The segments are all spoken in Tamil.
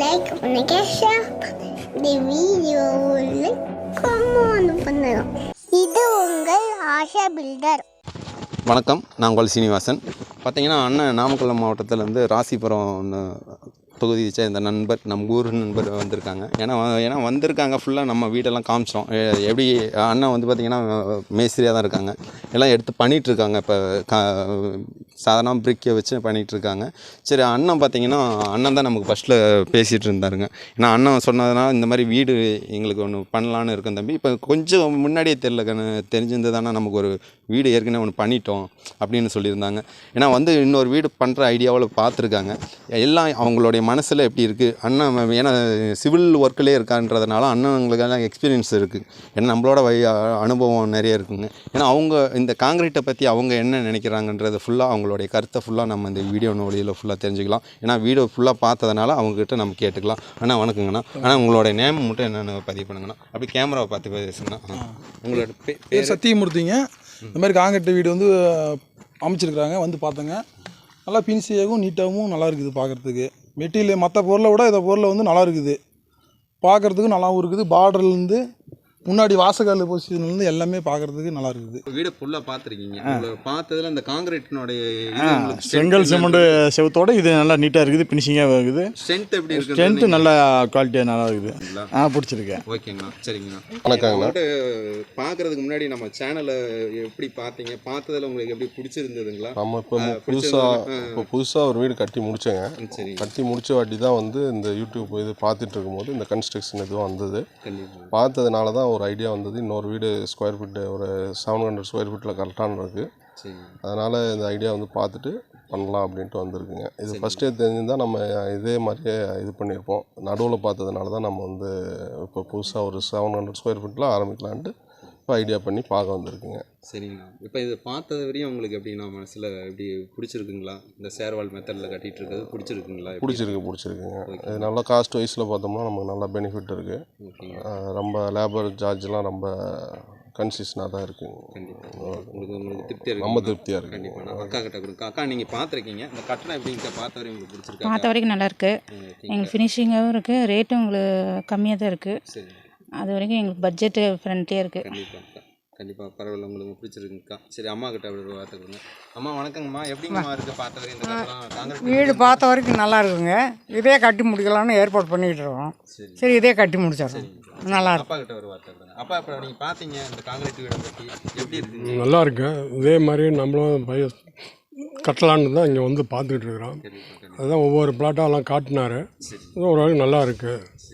லைக் பண்ணுங்க ஷேர் பண்ணுங்க இந்த வீடியோவில் கமெண்ட் பண்ணுங்க இது உங்கள் ஆஷா பில்டர் வணக்கம் நான் உங்கள் சீனிவாசன். பார்த்தீங்கன்னா அண்ணன் நாமக்கல் மாவட்டத்திலேருந்து ராசிபுரம் தொகுதியை சேர்ந்த நண்பர் நம்ம ஊர் நண்பர் வந்திருக்காங்க. ஏன்னா ஏன்னா வந்திருக்காங்க ஃபுல்லாக நம்ம வீடெல்லாம் காமிச்சோம். எப்படி அண்ணன் வந்து பார்த்திங்கன்னா மேஸ்திரியாக தான் இருக்காங்க. எல்லாம் எடுத்து பண்ணிகிட்டு இருக்காங்க இப்போ கா சாதாரண பிரிக்கை வச்சு பண்ணிகிட்ருக்காங்க சரி அண்ணன் பார்த்தீங்கன்னா அண்ணன் தான் நமக்கு ஃபஸ்ட்டில் பேசிகிட்டு இருந்தாருங்க. ஏன்னா அண்ணன் சொன்னதுனால இந்த மாதிரி வீடு எங்களுக்கு ஒன்று பண்ணலான்னு இருக்கும் தம்பி. இப்போ கொஞ்சம் முன்னாடியே தெரில கண்ணு தெரிஞ்சிருந்ததானே நமக்கு ஒரு வீடு ஏற்கனவே ஒன்று பண்ணிட்டோம் அப்படின்னு சொல்லியிருந்தாங்க. ஏன்னா வந்து இன்னொரு வீடு பண்ணுற ஐடியாவில் பார்த்துருக்காங்க எல்லாம் அவங்களுடைய மனசில் எப்படி இருக்குது அண்ணன் ஏன்னா சிவில் ஒர்க்கிலே இருக்கான்றதுனால அண்ணனுங்களுக்கெல்லாம் எக்ஸ்பீரியன்ஸ் இருக்குது ஏன்னா நம்மளோட வை அனுபவம் நிறைய இருக்குங்க. ஏன்னா அவங்க இந்த காங்கிரீட்டை பற்றி அவங்க என்ன நினைக்கிறாங்கன்றது ஃபுல்லாக அவங்களுடைய கருத்தை ஃபுல்லாக நம்ம இந்த வீடியோ வழியில் ஃபுல்லாக தெரிஞ்சுக்கலாம். ஏன்னா வீடியோ ஃபுல்லாக பார்த்ததுனால அவங்ககிட்ட நம்ம கேட்டுக்கலாம். அண்ணா வணக்கங்கண்ணா. ஆனால் உங்களோட நேம் மட்டும் என்னென்னு பதிவு பண்ணுங்கண்ணா. அப்படி கேமராவை பார்த்து பேசுங்கண்ணா. உங்களோட பேர் சத்தியமூர்த்திங்க. இந்த மாதிரி காங்கிரீட் வீடு வந்து அமைச்சிருக்கிறாங்க. வந்து பார்த்தேங்க. நல்லா பின்சியாகவும் நீட்டாகவும் நல்லா இருக்குது பார்க்குறதுக்கு. மெட்டீரியல் மற்ற பொருளை விட இந்த பொருளை வந்து நல்லா இருக்குது. பார்க்குறதுக்கு நல்லாவும் இருக்குது. பார்டர்லேருந்து முன்னாடி வாசகால் பொசிஷன்லேருந்து எல்லாமே பார்க்குறதுக்கு நல்லா இருக்குது. வீடை ஃபுல்லாக பார்த்துருக்கீங்க. பார்த்ததுல இந்த காங்கிரீட்டினுடைய செங்கல் சிமெண்ட் செவத்தோட இது நல்லா நீட்டாக இருக்குது ஃபினிஷிங்காக இருக்குது. ஸ்ட்ரென்த் எப்படி இருக்கு ஸ்ட்ரென்த்து நல்ல குவாலிட்டியாக நல்லா இருக்குது. ஆ பிடிச்சிருக்கேன். ஓகேங்கண்ணா சரிங்கண்ணா. வணக்கங்கண்ணா. பார்க்கறதுக்கு முன்னாடி நம்ம சேனலை எப்படி பார்த்தீங்க? பார்த்ததுல உங்களுக்கு எப்படி பிடிச்சிருந்ததுங்களா? நம்ம இப்போ புதுசாக. இப்போ புதுசாக ஒரு வீடு கட்டி முடிச்சேங்க. சரி. கட்டி முடிச்ச வாட்டி தான் வந்து இந்த யூடியூப் இது பார்த்துட்டு இருக்கும்போது இந்த கன்ஸ்ட்ரக்ஷன் இதுவும் வந்தது. பார்த்ததுனால தான் ஒரு ஐடியா வந்தது. இன்னொரு வீடு ஸ்கொயர் ஃபீட்டு ஒரு செவன் ஹண்ட்ரட் ஸ்கொயர் ஃபீட்டில் கரெக்டான இருக்குது அதனால் இந்த ஐடியா வந்து பார்த்துட்டு பண்ணலாம் அப்படின்ட்டு வந்திருக்குங்க. இது ஃபஸ்ட்டே தெரிஞ்சிருந்தால் நம்ம இதே மாதிரியே இது பண்ணியிருப்போம். நடுவில் பார்த்ததுனால தான் நம்ம வந்து இப்போ புதுசாக ஒரு செவன் ஹண்ட்ரட் ஸ்கொயர் ஃபீட்டில் ஆரம்பிக்கலான்ட்டு இப்போ ஐடியா பண்ணி பார்க்க வந்திருக்குங்க. சரிங்கண்ணா இப்போ இது பார்த்தது வரையும் உங்களுக்கு எப்படின்னா மனசில் எப்படி பிடிச்சிருக்குங்களா? இந்த சேர்வால் மெத்தடில் கட்டிட்டு இருக்கிறது பிடிச்சிருக்குங்களா? பிடிச்சிருக்கு பிடிச்சிருக்குங்க. இது நல்லா காஸ்ட் வைஸில் பார்த்தோம்னா நமக்கு நல்ல பெனிஃபிட் இருக்குது ரொம்ப லேபர் சார்ஜ்லாம் ரொம்ப கன்சிஸ்டனாக தான் இருக்குங்க. கண்டிப்பாக உங்களுக்கு உங்களுக்கு திருப்தியாக இருக்கு ரொம்ப திருப்தியாக இருக்கு கண்டிப்பாக நான் அக்கா கிட்ட கொடுங்க அக்கா நீங்கள் பார்த்துருக்கீங்க. இந்த கட்டணம் எப்படிங்க பார்த்த வரையும் உங்களுக்கு பிடிச்சிருக்கா? பார்த்த வரைக்கும் நல்லா இருக்கு. எங்களுக்கு ஃபினிஷிங்காகவும் இருக்குது ரேட்டும் உங்களுக்கு கம்மியாக தான் இருக்குது சரி அது வரைக்கும் எங்களுக்கு பட்ஜெட்டு ஃப்ரெண்ட்லியாக இருக்குது கண்டிப்பாக கண்டிப்பாக பரவாயில்ல உங்களுக்கு பிடிச்சிருக்குங்கக்கா. சரி அம்மா கிட்ட அப்படி ஒரு வார்த்தை கொடுங்க. அம்மா வணக்கங்கம்மா. எப்படிங்கம்மா இருக்கு பார்த்த இந்த காங்கிரீட் வீடு பார்த்த வரைக்கும் நல்லா இருக்குங்க. இதே கட்டி முடிக்கலாம்னு ஏற்பாடு பண்ணிக்கிட்டு இருக்கோம். சரி. சரி இதே கட்டி முடிச்சிடுறோம். நல்லா இருக்கும் அப்பா கிட்ட ஒரு வார்த்தை கொடுங்க. அப்பா இப்போ நீங்கள் பார்த்தீங்க இந்த காங்கிரீட் வீடை பற்றி எப்படி இருக்குங்க? நல்லா இருக்கு. இதே மாதிரி நம்மளும் பய கட்டலான்னு தான் இங்கே வந்து பார்த்துக்கிட்டு இருக்கிறோம். அதுதான் ஒவ்வொரு பிளாட்டாக எல்லாம் காட்டினாரு. ஓரளவுக்கு நல்லா இருக்கு.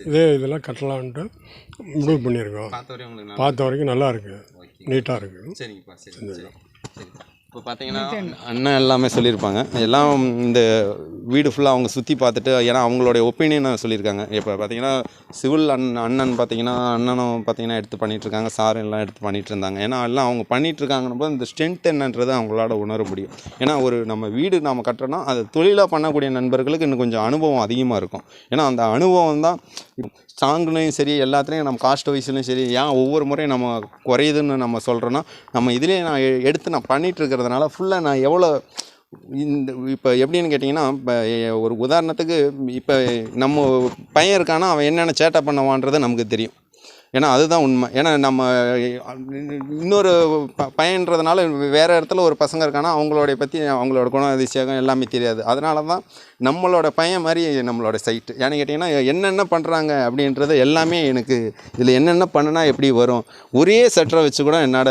இதே இதெல்லாம் கட்டலான்ட்டு முடிவு பண்ணியிருக்கோம். பார்த்த வரைக்கும் நல்லா இருக்கு. நீட்டாக இருக்கு. சரிங்கப்பா சரி சரி. சரி இப்போ பார்த்தீங்கன்னா அண்ணன் எல்லாமே சொல்லியிருப்பாங்க. எல்லாம் இந்த வீடு ஃபுல்லாக அவங்க சுற்றி பார்த்துட்டு ஏன்னா அவங்களுடைய ஒப்பீனியனை சொல்லியிருக்காங்க. இப்போ பார்த்தீங்கன்னா சிவில் அண்ணன் அண்ணன் பார்த்தீங்கன்னா அண்ணனும் பார்த்தீங்கன்னா எடுத்து பண்ணிட்டு இருக்காங்க சாரும் எல்லாம் எடுத்து பண்ணிட்டு இருந்தாங்க ஏன்னா எல்லாம் அவங்க போது இந்த ஸ்ட்ரென்த் என்னன்றது அவங்களால உணர முடியும். ஏன்னா ஒரு நம்ம வீடு நம்ம கட்டுறோன்னா அது தொழிலாக பண்ணக்கூடிய நண்பர்களுக்கு இன்னும் கொஞ்சம் அனுபவம் அதிகமாக இருக்கும். ஏன்னா அந்த அனுபவம் தான் ஸ்ட்ராங்லையும் சரி எல்லாத்துலேயும் நம்ம காஸ்ட் வைஸ்லையும் சரி ஏன் ஒவ்வொரு முறையும் நம்ம குறையுதுன்னு நம்ம சொல்கிறோன்னா நம்ம இதுலேயே நான் எடுத்து நான் பண்ணிட்டு இருக்கிறதுனால ஃபுல்லாக நான் எவ்வளோ இந்த இப்போ எப்படின்னு கேட்டிங்கன்னா இப்போ ஒரு உதாரணத்துக்கு இப்போ நம்ம பையன் இருக்கானா அவன் என்னென்ன சேட்டை பண்ணுவான்றது நமக்கு தெரியும். ஏன்னா அதுதான் உண்மை. ஏன்னா நம்ம இன்னொரு ப பையன்றதுனால வேறு இடத்துல ஒரு பசங்க இருக்கானா அவங்களோடைய பற்றி அவங்களோட குண அதிசயம் எல்லாமே தெரியாது. அதனால தான் நம்மளோட பையன் மாதிரி நம்மளோட சைட்டு ஏன்னு கேட்டிங்கன்னா என்னென்ன பண்ணுறாங்க அப்படின்றது எல்லாமே எனக்கு இதில் என்னென்ன பண்ணுனா எப்படி வரும்? ஒரே சட்டரை வச்சு கூட என்னோட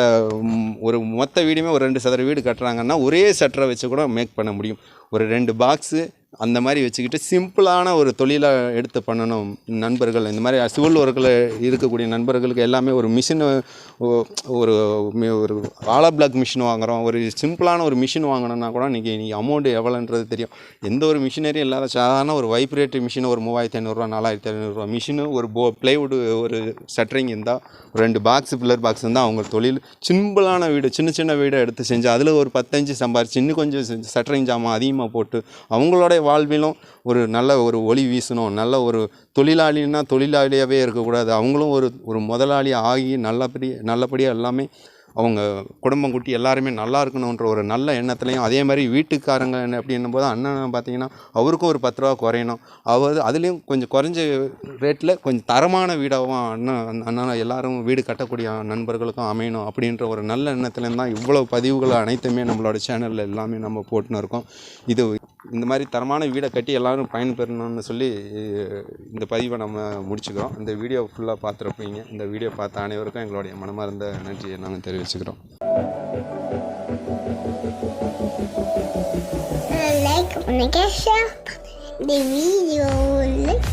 ஒரு மொத்த வீடுமே ஒரு ரெண்டு சதுர வீடு கட்டுறாங்கன்னா ஒரே சட்டரை வச்சு கூட மேக் பண்ண முடியும். ஒரு ரெண்டு பாக்ஸு அந்த மாதிரி வச்சுக்கிட்டு சிம்பிளான ஒரு தொழிலை எடுத்து பண்ணணும் நண்பர்கள். இந்த மாதிரி சிவில் ஒர்க்கில் இருக்கக்கூடிய நண்பர்களுக்கு எல்லாமே ஒரு மிஷின் ஒரு ஒரு ஆலா பிளாக் மிஷின் வாங்குகிறோம் ஒரு சிம்பிளான ஒரு மிஷின் வாங்கணும்னா கூட இன்றைக்கி இன்றைக்கி அமௌண்ட் எவ்வளோன்றது தெரியும். எந்த ஒரு மிஷினரியும் இல்லாத சாதாரண ஒரு வைப்ரேட்டரி மிஷின் ஒரு மூவாயிரத்தி ஐநூறுரூவா நாலாயிரத்தி ஐநூறுரூவா மிஷினு ஒரு போ ப்ளைவுட் ஒரு ஷட்டரிங் இருந்தால் ரெண்டு பாக்ஸ் பில்லர் பாக்ஸ் இருந்தால் அவங்க தொழில் சிம்பிளான வீடு சின்ன சின்ன வீடை எடுத்து செஞ்சு அதில் ஒரு பத்தஞ்சு சம்பாரிச்சு இன்னும் கொஞ்சம் ஷட்டரிங் ஜாமான் அதிகமாக போட்டு அவங்களோட வாழ்விலும் ஒரு நல்ல ஒரு ஒளி வீசணும் நல்ல ஒரு தொழிலாளின்னா தொழிலாளியாகவே இருக்கக்கூடாது. அவங்களும் ஒரு ஒரு முதலாளி ஆகி நல்லபடி நல்லபடியாக எல்லாமே அவங்க குடும்பம் குட்டி எல்லாருமே நல்லா இருக்கணுன்ற ஒரு நல்ல எண்ணத்துலையும் அதே மாதிரி வீட்டுக்காரங்க என்ன அப்படின்னும் போது அண்ணன் பார்த்தீங்கன்னா அவருக்கும் ஒரு பத்து ரூபா குறையணும். அவர் அதுலேயும் கொஞ்சம் குறைஞ்ச ரேட்டில் கொஞ்சம் தரமான வீடாகவும் அண்ணன் அண்ணன் எல்லாரும் வீடு கட்டக்கூடிய நண்பர்களுக்கும் அமையணும் அப்படின்ற ஒரு நல்ல எண்ணத்துலேருந்து தான் இவ்வளோ பதிவுகள் அனைத்துமே நம்மளோட சேனலில் எல்லாமே நம்ம போட்டுன்னு இருக்கோம். இது இந்த மாதிரி தரமான வீடை கட்டி எல்லோரும் பயன்பெறணும்னு சொல்லி இந்த பதிவை நம்ம முடிச்சுக்கிறோம். இந்த வீடியோ ஃபுல்லாக பார்த்துருப்பீங்க. இந்த வீடியோ பார்த்த அனைவருக்கும் எங்களுடைய மனமார்ந்த நன்றியை நாங்கள் தெரிவிச்சுக்கிறோம். லைக் இந்த வீடியோ லைக்